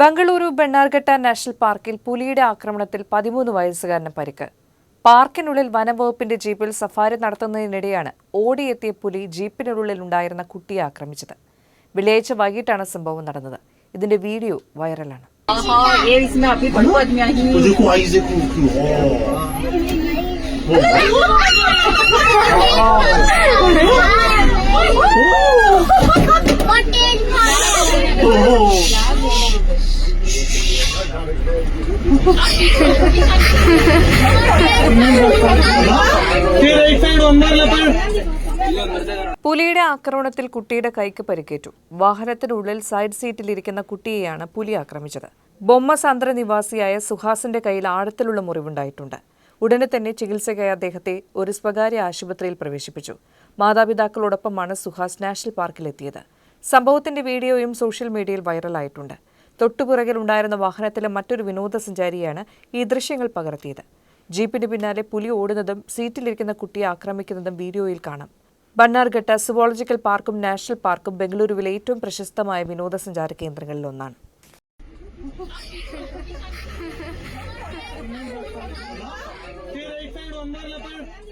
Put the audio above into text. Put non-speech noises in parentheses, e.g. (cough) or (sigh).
Bengaluru ബെണ്ണാർഘട്ട national പാർക്കിൽ പുലിയുടെ ആക്രമണത്തിൽ പതിമൂന്ന് വയസ്സുകാരന് പരിക്ക്. പാർക്കിനുള്ളിൽ വനംവകുപ്പിന്റെ ജീപ്പിൽ സഫാരി നടത്തുന്നതിനിടെയാണ് ഓടിയെത്തിയ പുലി ജീപ്പിനുള്ളിൽ ഉണ്ടായിരുന്ന കുട്ടിയെ ആക്രമിച്ചത്. വെള്ളിയാഴ്ച വൈകിട്ടാണ് സംഭവം നടന്നത്. ഇതിന്റെ വീഡിയോ വൈറലാണ്. പുലിയുടെ ആക്രമണത്തിൽ കുട്ടിയുടെ കൈക്ക് പരിക്കേറ്റു. വാഹനത്തിനുള്ളിൽ സൈഡ് സീറ്റിലിരിക്കുന്ന കുട്ടിയെയാണ് പുലി ആക്രമിച്ചത്. ബൊമ്മസാന്ദ്ര നിവാസിയായ സുഹാസിന്റെ കയ്യിൽ ആഴത്തിലുള്ള മുറിവുണ്ടായിട്ടുണ്ട്. ഉടനെ തന്നെ ചികിത്സയ്ക്കായി അദ്ദേഹത്തെ ഒരു സ്വകാര്യ ആശുപത്രിയിൽ പ്രവേശിപ്പിച്ചു. മാതാപിതാക്കളോടൊപ്പമാണ് സുഹാസ് നാഷണൽ പാർക്കിലെത്തിയത്. സംഭവത്തിന്റെ വീഡിയോയും സോഷ്യൽ മീഡിയയിൽ വൈറലായിട്ടുണ്ട്. തൊട്ടുപുറകിൽ ഉണ്ടായിരുന്ന വാഹനത്തിലെ മറ്റൊരു വിനോദസഞ്ചാരിയാണ് ഈ ദൃശ്യങ്ങൾ പകർത്തിയത്. ജീപ്പിന് പിന്നാലെ പുലി ഓടുന്നതും സീറ്റിലിരിക്കുന്ന കുട്ടിയെ ആക്രമിക്കുന്നതും വീഡിയോയിൽ കാണാം. ബണ്ണാർഘട്ട സുവോളജിക്കൽ പാർക്കും നാഷണൽ പാർക്കും ബംഗളൂരുവിലെ ഏറ്റവും പ്രശസ്തമായ വിനോദസഞ്ചാര കേന്ദ്രങ്ങളിൽ ഒന്നാണ്. (laughs)